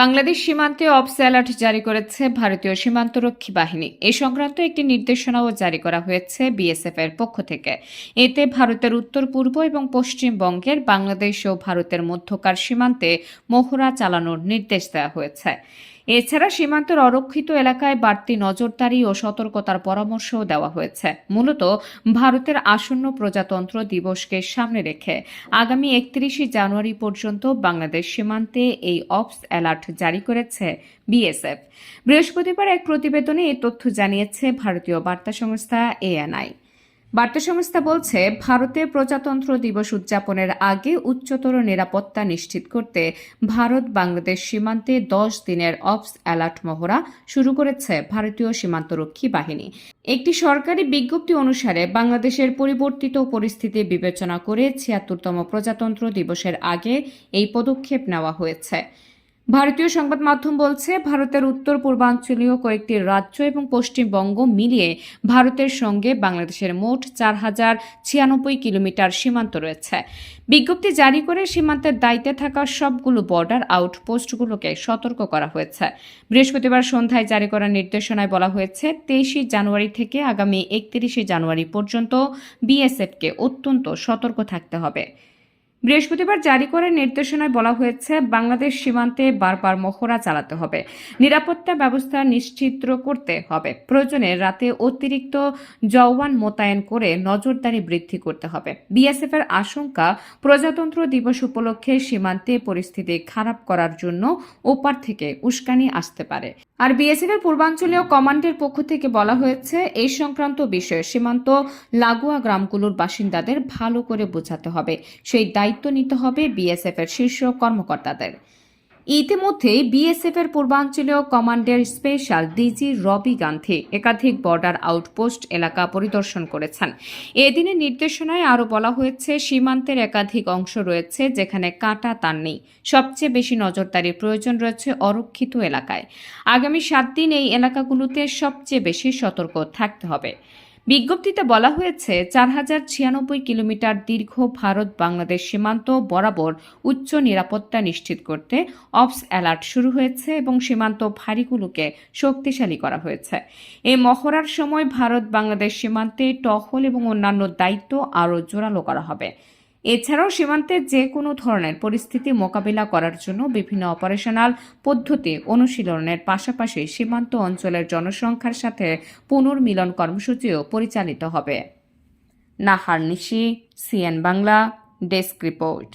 বাংলাদেশ সীমান্তে ops alert জারি করেছে ভারতীয় সীমান্তরক্ষী বাহিনী। এ সংক্রান্ত একটি নির্দেশনাও জারি করা হয়েছে বিএসএফ এর পক্ষ থেকে। এতে ভারতের উত্তর, পূর্ব এবং পশ্চিমবঙ্গের বাংলাদেশ ও ভারতের মধ্যকার সীমান্তে মহড়া চালানোর নির্দেশ দেওয়া হয়েছে। এছাড়া সীমান্তের অরক্ষিত এলাকায় বাড়তি নজরদারি ও সতর্কতার পরামর্শও দেওয়া হয়েছে। মূলত ভারতের আসন্ন প্রজাতন্ত্র দিবসকে সামনে রেখে আগামী একত্রিশে জানুয়ারি পর্যন্ত বাংলাদেশ সীমান্তে এই অপস অ্যালার্ট জারি করেছে বিএসএফ। বৃহস্পতিবার এক প্রতিবেদনে এই তথ্য জানিয়েছে ভারতীয় বার্তা সংস্থা এএনআই। বার্তা সংস্থা বলছে ভারতে প্রজাতন্ত্র দিবস উদযাপনের আগে উচ্চতর নিরাপত্তা নিশ্চিত করতে ভারত বাংলাদেশ সীমান্তে দশ দিনের অপস অ্যালার্ট মহড়া শুরু করেছে ভারতীয় সীমান্তরক্ষী বাহিনী। একটি সরকারি বিজ্ঞপ্তি অনুসারে বাংলাদেশের পরিবর্তিত পরিস্থিতি বিবেচনা করে ছিয়াত্তরতম প্রজাতন্ত্র দিবসের আগে এই পদক্ষেপ নেওয়া হয়েছে। ভারতীয় সংবাদ মাধ্যম বলছে, ভারতের উত্তর, পূর্বাঞ্চলীয় কয়েকটি রাজ্য এবং পশ্চিমবঙ্গ মিলিয়ে ভারতের সঙ্গে বাংলাদেশের মোট চার হাজার ছিয়ানব্বই কিলোমিটার সীমান্ত রয়েছে। বিজ্ঞপ্তি জারি করে সীমান্তের দায়িত্বে থাকা সবগুলো বর্ডার আউটপোস্টগুলোকে সতর্ক করা হয়েছে। বৃহস্পতিবার সন্ধ্যায় জারি করা নির্দেশনায় বলা হয়েছে, তেইশে জানুয়ারি থেকে আগামী একত্রিশে জানুয়ারি পর্যন্ত বিএসএফকে অত্যন্ত সতর্ক থাকতে হবে। বৃহস্পতিবার জারি করা নির্দেশনায় বলা হয়েছে, বাংলাদেশ সীমান্তে বারবার মহড়া চালাতে হবে। নিরাপত্তা ব্যবস্থা নিশ্চিত করতে হবে। প্রয়োজনে রাতে অতিরিক্ত জওয়ান মোতায়েন করে নজরদারি বৃদ্ধি করতে হবে। বিএসএফ এর আশঙ্কা, প্রজাতন্ত্র দিবস উপলক্ষে সীমান্তে পরিস্থিতি খারাপ করার জন্য ওপার থেকে উস্কানি আসতে পারে। আর বিএসএফ এর পূর্বাঞ্চলীয় কমান্ডের পক্ষ থেকে বলা হয়েছে, এই সংক্রান্ত বিষয়ে সীমান্ত লাগোয়া গ্রামগুলোর বাসিন্দাদের ভালো করে বোঝাতে হবে। সেই দায়িত্ব নিতে হবে বিএসএফ এর শীর্ষ কর্মকর্তাদের। ইতিমধ্যেই বিএসএফ এর পূর্বাঞ্চলীয় কমান্ডের স্পেশাল ডিজি রবি গান্ধী একাধিক বর্ডার আউটপোস্ট এলাকা পরিদর্শন করেছেন। এদিনের নির্দেশনায় আরও বলা হয়েছে, সীমান্তের একাধিক অংশ রয়েছে যেখানে কাটা তার নেই। সবচেয়ে বেশি নজরদারির প্রয়োজন রয়েছে অরক্ষিত এলাকায়। আগামী সাত দিন এই এলাকাগুলোতে সবচেয়ে বেশি সতর্ক থাকতে হবে। বিজ্ঞপ্তিতে বলা হয়েছে, চার হাজার ছিয়ানব্বই কিলোমিটার দীর্ঘ ভারত বাংলাদেশ সীমান্ত বরাবর উচ্চ নিরাপত্তা নিশ্চিত করতে অপস অ্যালার্ট শুরু হয়েছে এবং সীমান্ত ভারীগুলোকে শক্তিশালী করা হয়েছে। এই মহড়ার সময় ভারত বাংলাদেশ সীমান্তে টহল এবং অন্যান্য দায়িত্ব আরও জোরালো করা হবে। এছাড়াও সীমান্তে যে কোনো ধরনের পরিস্থিতি মোকাবিলা করার জন্য বিভিন্ন অপারেশনাল পদ্ধতি অনুশীলনের পাশাপাশি সীমান্ত অঞ্চলের জনসংখ্যার সাথে পুনর্মিলন কর্মসূচিও পরিচালিত হবে। Nahar Nishi, CN Bangla, desk report.